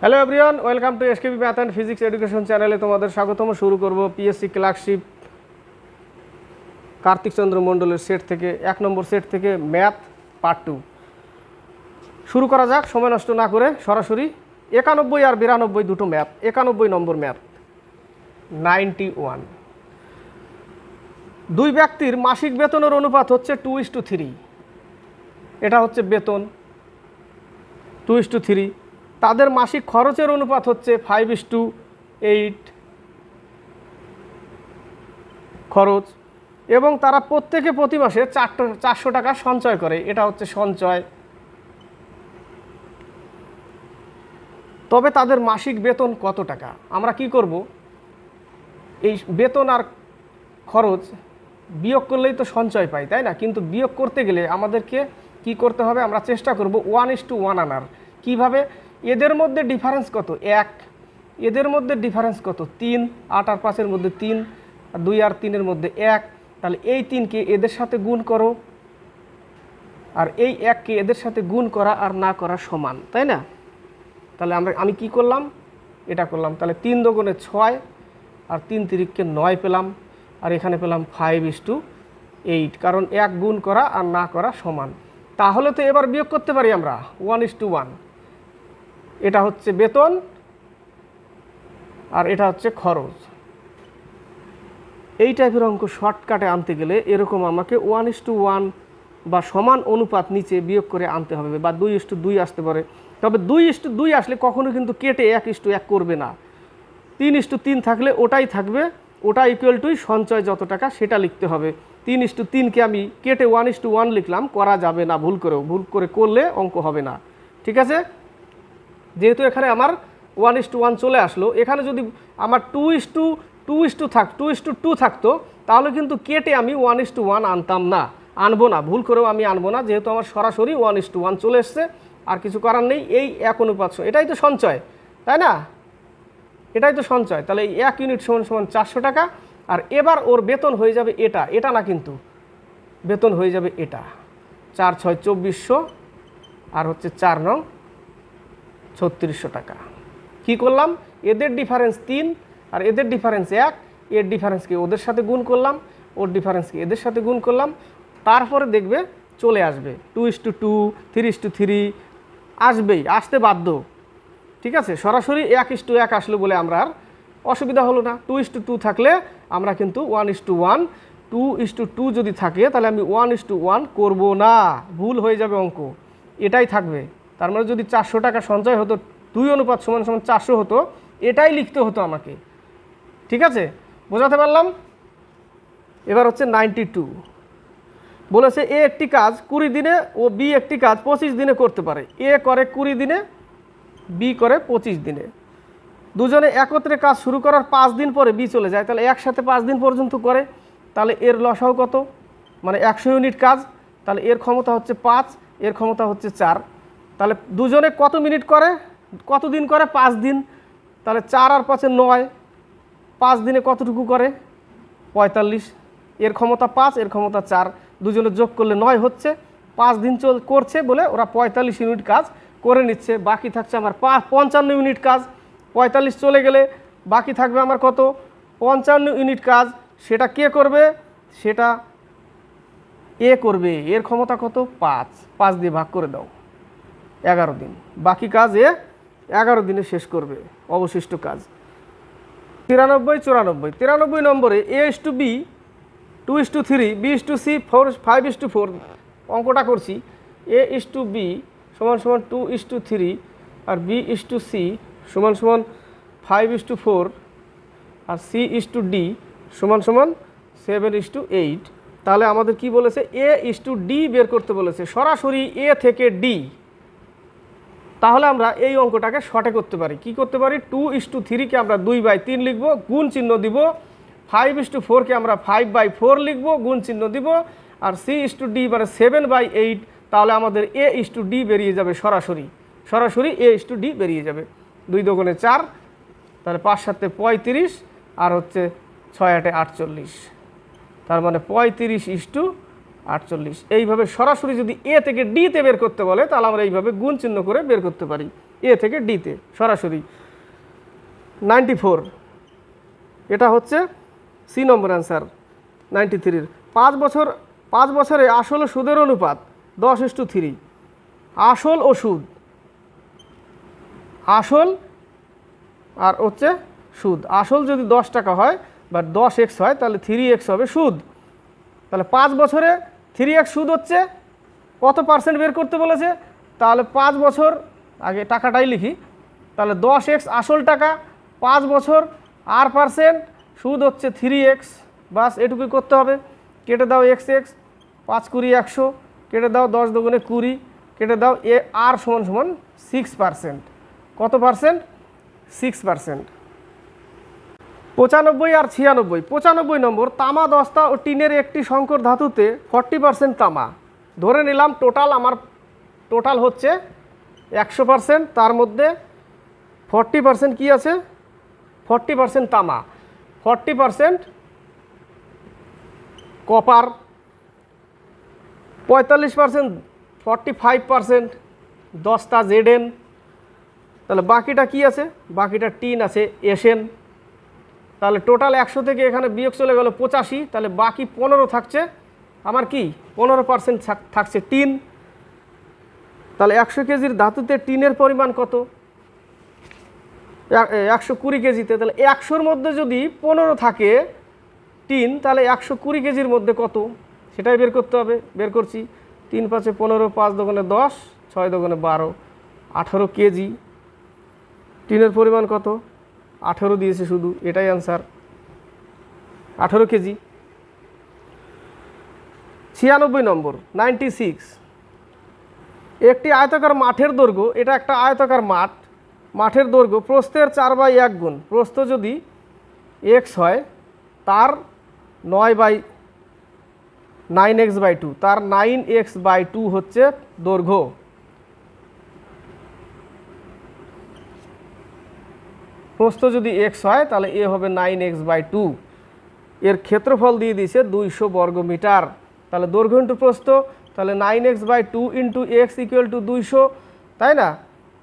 Hello everyone welcome to SKB math and physics education চ্যানেলে তোমাদের স্বাগতম। শুরু করব পিএসসি ক্লার্কশিপ কার্তিক চন্দ্র মণ্ডলের সেট থেকে, এক নম্বর সেট থেকে ম্যাথ পার্ট টু শুরু করা যাক, সময় নষ্ট না করে সরাসরি একানব্বই আর বিরানব্বই দুটো ম্যাথ একানব্বই নম্বর ম্যাথ নাইনটি ওয়ান দুই ব্যক্তির মাসিক বেতনের অনুপাত হচ্ছে টু ইস টু থ্রি এটা হচ্ছে বেতন। টু ইস টু থ্রি তাদের মাসিক খরচের অনুপাত হচ্ছে ফাইভ ইস টু এইট খরচ এবং তারা প্রত্যেকে প্রতি মাসে চারটো, চারশো টাকা সঞ্চয় করে। এটা হচ্ছে সঞ্চয়। তবে তাদের মাসিক বেতন কত টাকা? আমরা কি করব? এই বেতন আর খরচ বিয়োগ করলেই তো সঞ্চয় পাই, তাই না? কিন্তু বিয়োগ করতে গেলে আমাদেরকে কি করতে হবে? আমরা চেষ্টা করব ওয়ান ইস টু ওয়ান আনার। কীভাবে? এদের মধ্যে ডিফারেন্স কত? এক। এদের মধ্যে ডিফারেন্স কত? তিন। আট আর পাঁচের মধ্যে তিন। দুই আর তিনের মধ্যে এক। তাহলে এই তিনকে এদের সাথে গুণ করো। আর এই এককে এদের সাথে গুণ করা আর না করা সমান, তাই না? তাহলে আমরা, আমি কি করলাম? এটা করলাম। তাহলে তিন দোগুণে ছয় আর তিন তিরিককে নয় পেলাম। আর এখানে পেলাম ফাইভ ইস টু এইট কারণ এক গুণ করা আর না করা সমান। তাহলে তো এবার বিয়োগ করতে পারি আমরা। ওয়ান ইস টু ওয়ান এটা হচ্ছে বেতন আর এটা হচ্ছে খরচ। এই টাইপের অঙ্ক শর্টকাটে আনতে গেলে এরকম আমাকে ওয়ান ইস টু ওয়ান বা সমান অনুপাত নিচে বিয়োগ করে আনতে হবে বা দুই ইস টু দুই আসতে পারে। তবে দুই ইস টু দুই আসলে কখনো কিন্তু কেটে এক ইস টু এক করবে না। তিন ইস টু তিন থাকলে ওটাই থাকবে, ওটা ইকুয়াল টুই সঞ্চয় যত টাকা সেটা লিখতে হবে। তিন ইস টু তিনকে আমি কেটে ওয়ান ইস টু ওয়ান লিখলাম, করা যাবে না, ভুল করেও, ভুল করে করলে অঙ্ক হবে না। ঠিক আছে? যেহেতু এখানে আমার ওয়ান ইস টু ওয়ান চলে আসলো, এখানে যদি আমার two is to two is to থাক টু ইস টু টু থাকতো, তাহলে কিন্তু কেটে আমি ওয়ান ইস টু ওয়ান আনতাম না, আনব না, ভুল করেও আমি আনব না, যেহেতু আমার সরাসরি ওয়ান ইস টু ওয়ান চলে এসছে, আর কিছু করার নেই, এই এক অনুপাত এটাই তো সঞ্চয়, তাই না? এটাই তো সঞ্চয়, তাহলে এই এক ইউনিট সমান সমান চারশো টাকা, আর এবার ওর বেতন হয়ে যাবে এটা এটা না কিন্তু, বেতন হয়ে যাবে এটা, চার ছয় চব্বিশশো, আর হচ্ছে চার নং ছত্রিশশো টাকা। কি করলাম? এদের ডিফারেন্স তিন আর এদের ডিফারেন্স এক। এর ডিফারেন্সকে ওদের সাথে গুণ করলাম, ওর ডিফারেন্সকে এদের সাথে গুণ করলাম। তারপরে দেখবে চলে আসবে। Two is to two three is to three আসবেই, আসতে বাধ্য। ঠিক আছে? সরাসরি এক ইস টু এক আসলো বলে আমরা আর অসুবিধা হলো না। টু ইস টু টু থাকলে আমরা কিন্তু one is to one two is to two যদি থাকে, তাহলে আমি ওয়ান ইস টু ওয়ান করব না। ভুল হয়ে যাবে অঙ্ক। এটাই থাকবে। তার মানে যদি চারশো টাকা সঞ্চয় হতো, দুই অনুপাত সমান সমান চারশো হতো, এটাই লিখতে হতো আমাকে। ঠিক আছে? বোঝাতে পারলাম? এবার হচ্ছে নাইনটি টু বলেছে, এ একটি কাজ কুড়ি দিনে ও বি একটি কাজ পঁচিশ দিনে করতে পারে। এ করে কুড়ি দিনে, বি করে পঁচিশ দিনে। দুজনে একত্রে কাজ শুরু করার পাঁচ দিন পরে বি চলে যায়। তাহলে একসাথে পাঁচ দিন পর্যন্ত করে, তাহলে এর লসাও কত? মানে একশো ইউনিট কাজ, তাহলে এর ক্ষমতা হচ্ছে পাঁচ, এর ক্ষমতা হচ্ছে চার। তাহলে দুজনে কত মিনিট করে? কত দিন করে? পাঁচ দিন। তাহলে চার আর পাঁচে নয়। পাঁচ দিনে কতটুকু করে? পঁয়তাল্লিশ। এর ক্ষমতা পাঁচ, এর ক্ষমতা চার। দুজনে যোগ করলে নয় হচ্ছে। পাঁচ দিন চল করছে বলে ওরা পঁয়তাল্লিশ ইউনিট কাজ করে নিচ্ছে। বাকি থাকছে আমার পঞ্চান্ন ইউনিট কাজ। পঁয়তাল্লিশ চলে গেলে বাকি থাকবে আমার কত? পঞ্চান্ন ইউনিট কাজ। সেটা কে করবে? সেটা এ করবে। এর ক্ষমতা কত? পাঁচ। পাঁচ দিয়ে ভাগ করে দাও। এগারো দিন বাকি কাজ এ এগারো দিনে শেষ করবে অবশিষ্ট কাজ তিরানব্বই চুরানব্বই তিরানব্বই নম্বরে A is to B two is to three B is to C four five is to four অঙ্কটা করছি এ ইস টু বি সমান সমান টু ইস টু থ্রি আর বি ইস টু সি সমান সমান ফাইভ ইস টু ফোর আর C is two D সমান সমান সেভেন ইস টু এইট তাহলে আমাদের কি বলেছে এ ইস টু ডি বের করতে বলেছে সরাসরি এ থেকে ডি তাহলে আমরা এই অঙ্কটাকে শর্টে করতে পারি। কি করতে পারি? টু ইস টু থ্রিকে আমরা দুই বাই তিন লিখব, গুণ চিহ্ন দিব। ফাইভ ইস টু ফোরকে আমরা ফাইভ বাই ফোর লিখব, গুণ চিহ্ন দিব। আর সি ইস টু ডি মানে সেভেন বাই এইট তাহলে আমাদের এ ইস টু ডি বেরিয়ে যাবে সরাসরি। সরাসরি এ ইস টু ডি বেরিয়ে যাবে। দুই দোকানে চার, তাহলে পাঁচ সাতে পঁয়ত্রিশ, আর হচ্ছে ছয় আটে আটচল্লিশ। তার মানে পঁয়ত্রিশ ইস টু আটচল্লিশ। এইভাবে সরাসরি যদি এ থেকে ডিতে বের করতে বলে, তাহলে আমরা এইভাবে গুণ চিহ্ন করে বের করতে পারি। এ থেকে ডিতে, সরাসরি। Ninety four. এটা হচ্ছে সি নম্বর অ্যান্সার, নাইনটি থ্রির। পাঁচ বছর, পাঁচ বছরে আসল সুদের অনুপাত দশ ইস টু থ্রি। আসল ও সুদ। আসল আর হচ্ছে সুদ। আসল যদি দশ টাকা হয় বা দশ এক্স হয়, তাহলে থ্রি এক্স হবে সুদ। তাহলে পাঁচ বছরে থ্রি এক্স সুদ হচ্ছে, কত পার্সেন্ট বের করতে বলেছে? তাহলে পাঁচ বছর, আগে টাকাটাই লিখি, তাহলে দশ এক্স আসল টাকা, পাঁচ বছর, আর পার্সেন্ট সুদ হচ্ছে থ্রি এক্স, বাস এটুকুই করতে হবে। কেটে দাও এক্স এক্স, পাঁচ কুড়ি একশো, কেটে দাও দশ দুগুণে কুড়ি, কেটে দাও এ আর সমান সমান সিক্স পার্সেন্ট কত পার্সেন্ট সিক্স পার্সেন্ট পঁচানব্বই আর ছিয়ানব্বই। পঁচানব্বই নম্বর, তামা দস্তা ও টিনের একটি সংকর ধাতুতে ফর্টি পার্সেন্ট তামা। ধরে নিলাম টোটাল আমার, টোটাল হচ্ছে একশো পার্সেন্ট, তার মধ্যে ফর্টি পার্সেন্ট কী আছে? ফর্টি পার্সেন্ট তামা। Forty percent copper. পঁয়তাল্লিশ পার্সেন্ট, ফর্টি ফাইভ পার্সেন্ট দশটা জেডেন। তাহলে বাকিটা কি আছে? বাকিটা টিন আছে, এসেন। তাহলে টোটাল একশো থেকে এখানে বিয়োগ চলে গেল পঁচাশি, তাহলে বাকি পনেরো থাকছে। আমার কি? পনেরো পার্সেন্ট থাকছে টিন। তাহলে একশো কেজির ধাতুতে টিনের পরিমাণ কত? এক- একশো কুড়ি কেজিতে। তাহলে একশোর মধ্যে যদি পনেরো থাকে টিন, তাহলে একশো কুড়ি কেজির মধ্যে কত? সেটাই বের করতে হবে। বের করছি। তিন পাঁচে পনেরো, পাঁচ দোকানে দশ, ছয় দোকানে বারো, আঠারো কেজি। টিনের পরিমাণ কত? আঠেরো দিয়েছে শুধু, এটাই অ্যান্সার আঠেরো কেজি। ছিয়ানব্বই নম্বর নাইনটি সিক্স একটি আয়তাকার মাঠের দৈর্ঘ্য, এটা একটা আয়তাকার মাঠ। মাঠের দৈর্ঘ্য প্রস্থের চার বাই এক গুণ। প্রস্থ যদি এক্স হয়, তার নয় by nine X by two তার নাইন এক্স বাই টু হচ্ছে দৈর্ঘ্য। প্রস্থ যদি এক্স হয়, তাহলে এ হবে নাইন এক্স বাই টু এর ক্ষেত্রফল দিয়ে দিয়েছে দুইশো বর্গ মিটার। তাহলে দৈর্ঘ্য ইন্টু প্রস্থ, তাহলে nine x by two into x equal to দুইশো, তাই না?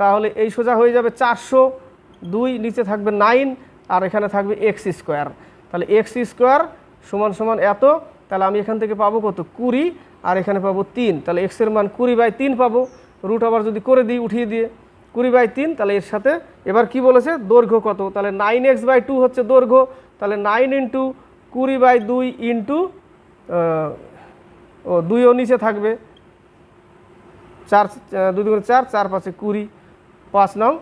তাহলে এই সোজা হয়ে যাবে চারশো, দুই নিচে থাকবে নাইন আর এখানে থাকবে এক্স স্কোয়ার তাহলে এক্স স্কোয়ার সমান সমান এত, তাহলে আমি এখান থেকে পাবো কত? কুড়ি, আর এখানে পাবো তিন। তাহলে এক্সের মান কুড়ি বাই তিন পাবো। রুট আবার যদি করে দিই, উঠিয়ে দিয়ে। কুড়ি বাই তিন, তাহলে এর সাথে এবার কি বলেছে? দৈর্ঘ্য কত? তাহলে নাইন এক্স বাই টু হচ্ছে দৈর্ঘ্য, তাহলে নাইন ইন্টু কুড়ি বাই দুই ইন্টু ও, দুইও নিচে থাকবে। চার দুই দুগুণে চার চার পাঁচে কুড়ি, পাঁচ নং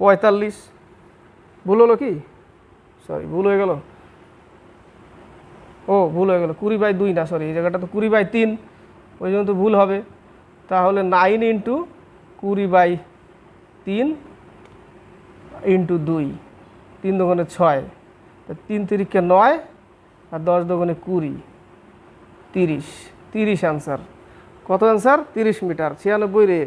পঁয়তাল্লিশ। ভুল হলো কি? সরি ভুল হয়ে গেল। ও, ভুল হয়ে গেল। কুড়ি বাই দুই না সরি এই জায়গাটা তো কুড়ি বাই তিন, ওই জন্য তো ভুল হবে। তাহলে নাইন ইন্টু কুড়ি বাই তিন ইন্টু দুই, তিন দোকানে ছয় তিন তিরিখে নয় আর দশ দোকানে কুড়ি, তিরিশ তিরিশ অ্যান্সার কত অ্যান্সার তিরিশ মিটার, ছিয়ানব্বই রে।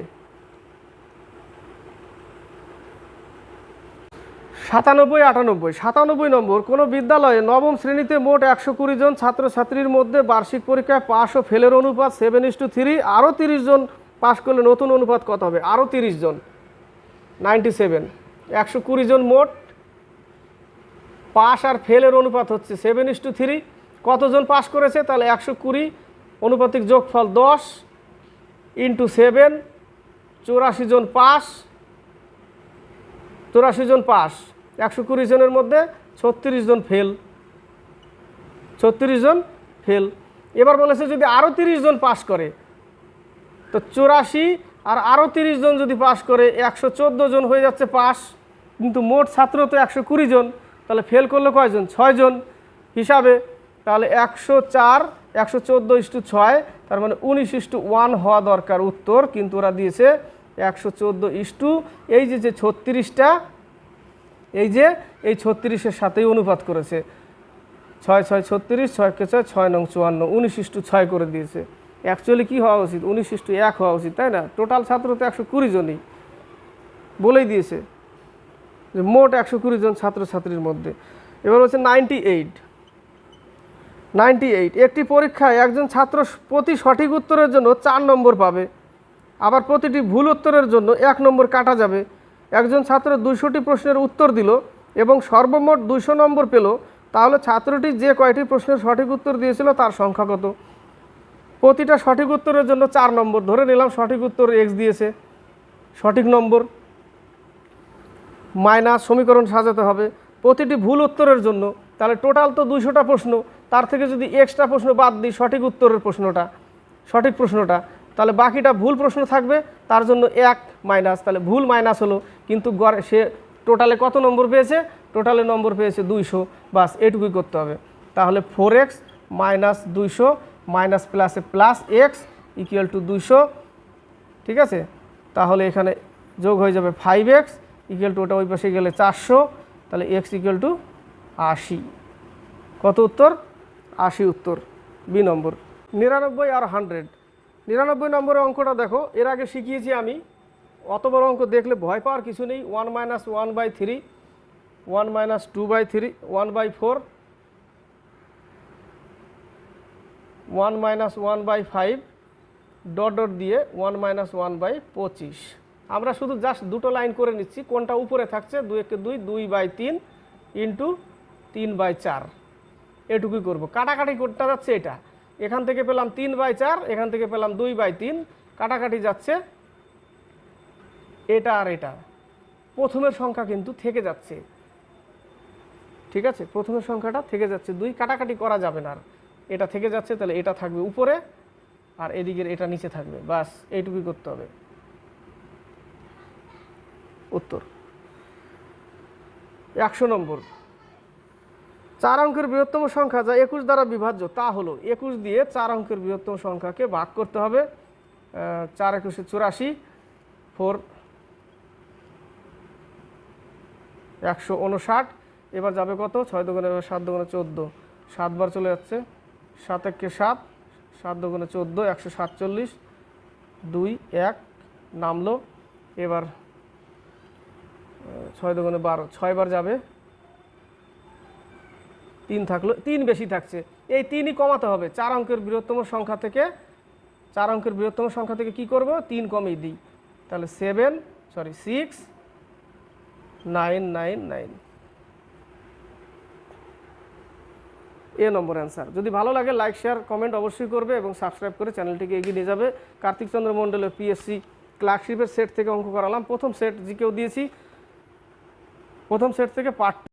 সাতানব্বই, আটানব্বই। সাতানব্বই নম্বর, কোনো বিদ্যালয়ে নবম শ্রেণীতে মোট একশো কুড়ি জন ছাত্রছাত্রীর মধ্যে বার্ষিক পরীক্ষায় পাস ও ফেলের অনুপাত সেভেন ইস টু থ্রি আরও তিরিশ জন পাস করলে নতুন অনুপাত কত হবে? আরও তিরিশ জন। Ninety seven. একশো কুড়ি জন মোট। পাস আর ফেলের অনুপাত হচ্ছে সেভেন ইস টু থ্রি। কতজন পাস করেছে? তাহলে একশো কুড়ি। অনুপাতিক যোগফল দশ ইন্টু সেভেন। চৌরাশি জন পাস চৌরাশি জন পাস একশো কুড়ি জনের মধ্যে ছত্রিশ জন ফেল। ছত্রিশ জন ফেল। এবার বলেছে যদি আরও তিরিশ জন পাস করে, তো চৌরাশি আর আরও তিরিশ জন যদি পাশ করে, একশো চোদ্দ জন হয়ে যাচ্ছে পাশ, কিন্তু মোট ছাত্র তো একশো কুড়ি জন, তাহলে ফেল করল কয়জন? ছয়জন হিসাবে, তাহলে একশো চার, একশো চোদ্দ ইস্টু ছয়, তার মানে উনিশ ইস্টু ওয়ান হওয়া দরকার উত্তর, কিন্তু ওরা দিয়েছে একশো চোদ্দ ইস্টু, এই যে যে ছত্রিশটা, এই যে, এই ছত্রিশের সাথেই অনুপাত করেছে। ছয় ছয়, ছত্রিশ, ছয়কে ছয় ছয় নং চুয়ান্ন, উনিশ ইস্টু ছয় করে দিয়েছে। অ্যাকচুয়ালি কী হওয়া উচিত? উনিশ ইস্টু এক হওয়া উচিত, তাই না? টোটাল ছাত্র তো একশো কুড়ি জনই। বলেই দিয়েছে যে মোট একশো কুড়ি জন ছাত্রছাত্রীর মধ্যে। এবার হচ্ছে নাইনটি এইট নাইনটি এইট একটি পরীক্ষায় একজন ছাত্র প্রতি সঠিক উত্তরের জন্য চার নম্বর পাবে। আবার প্রতিটি ভুল উত্তরের জন্য এক নম্বর কাটা যাবে। একজন ছাত্র দুইশোটি প্রশ্নের উত্তর দিল এবং সর্বমোট দুশো নম্বর পেল, তাহলে ছাত্রটি যে কয়টি প্রশ্নের সঠিক উত্তর দিয়েছিল তার সংখ্যা কত? প্রতিটা সঠিক উত্তরের জন্য চার নম্বর। ধরে নিলাম সঠিক উত্তর এক্স দিয়েছে। সঠিক নম্বর মাইনাস সমীকরণ সাজাতে হবে। প্রতিটি ভুল উত্তরের জন্য, তাহলে টোটাল তো দুইশোটা প্রশ্ন, তার থেকে যদি এক্সট্রা প্রশ্ন বাদ দিই, সঠিক উত্তরের প্রশ্নটা, সঠিক প্রশ্নটা, তাহলে বাকিটা ভুল প্রশ্ন থাকবে, তার জন্য এক মাইনাস, তাহলে ভুল মাইনাস হলো, কিন্তু গড়ে, সে টোটালে কত নম্বর পেয়েছে? টোটালে নম্বর পেয়েছে দুইশো, বাস এটুকুই করতে হবে। তাহলে ফোর এক্স মাইনাস দুইশো মাইনাস প্লাসে প্লাস এক্স ইকুয়াল টু দুইশো। ঠিক আছে? তাহলে এখানে যোগ হয়ে যাবে ফাইভ এক্স ইকুয়াল টু ওটা ওই পাশে গেলে চারশো। তাহলে এক্স ইকুয়াল টু আশি। কত উত্তর? আশি উত্তর। বি নম্বর নিরানব্বই আর হান্ড্রেড নিরানব্বই নম্বরের অঙ্কটা দেখো, এর আগে শিখিয়েছি আমি। অত বড় অঙ্ক দেখলে ভয় পাওয়ার কিছু নেই। One minus one by three one minus two by three one by four one minus one by five dot দিয়ে ওয়ান মাইনাস ওয়ান বাই পঁচিশ। আমরা শুধু জাস্ট দুটো লাইন করে নিচ্ছি, কোনটা উপরে থাকছে, দুই একে দুই দুই বাই তিন ইন্টু তিন বাই চার। এটুকুই করব। কাটাকাটি করতে যাচ্ছে এটা। এখান থেকে পেলাম তিন বাই চার, এখান থেকে পেলাম দুই বাই তিন। কাটাকাটি যাচ্ছে এটা আর এটা। প্রথমের সংখ্যা কিন্তু থেকে যাচ্ছে। ঠিক আছে? প্রথমের সংখ্যাটা থেকে যাচ্ছে। দুই কাটাকাটি করা যাবে না আর। এটা থেকে যাচ্ছে, তাহলে এটা থাকবে উপরে আর এদিকের এটা নিচে থাকবে। বাস, এইটুকুই করতে হবে। উত্তর। একশো নম্বর। চার অঙ্কের বৃহত্তম সংখ্যা যা একুশ দ্বারা বিভাজ্য, তা হলো একুশ দিয়ে চার অঙ্কের বৃহত্তম সংখ্যাকে ভাগ করতে হবে চার একুশে চুরাশি, ফোর একশো উনষাট, এবার যাবে কত? ছয় দোকানে সাত দোকানে চোদ্দ, সাতবার চলে যাচ্ছে। সাত একে সাত সাত দোকানে চোদ্দ, একশো সাতচল্লিশ, দুই এক নামলো। এবার ছয় দোকানে বারো, ছয়বার যাবে। তিন থাকল, তিন বেশি থাকছে। এই তিনই কমাতে হবে। চার অঙ্কের বৃহত্তম সংখ্যা থেকে, চার অঙ্কের বৃহত্তম সংখ্যা থেকে কি করব? তিন কমিয়ে দিই। তাহলে seven sorry six nine nine nine এ নম্বর অ্যান্সার। যদি ভালো লাগে লাইক শেয়ার কমেন্ট অবশ্যই করবে এবং সাবস্ক্রাইব করে চ্যানেলটিকে এগিয়ে নিয়ে যাবে। কার্তিক চন্দ্র মণ্ডলের পিএসসি ক্লার্কশিপের সেট থেকে অঙ্ক করালাম। প্রথম সেট জিকেও দিয়েছি, প্রথম সেট থেকে পার্ট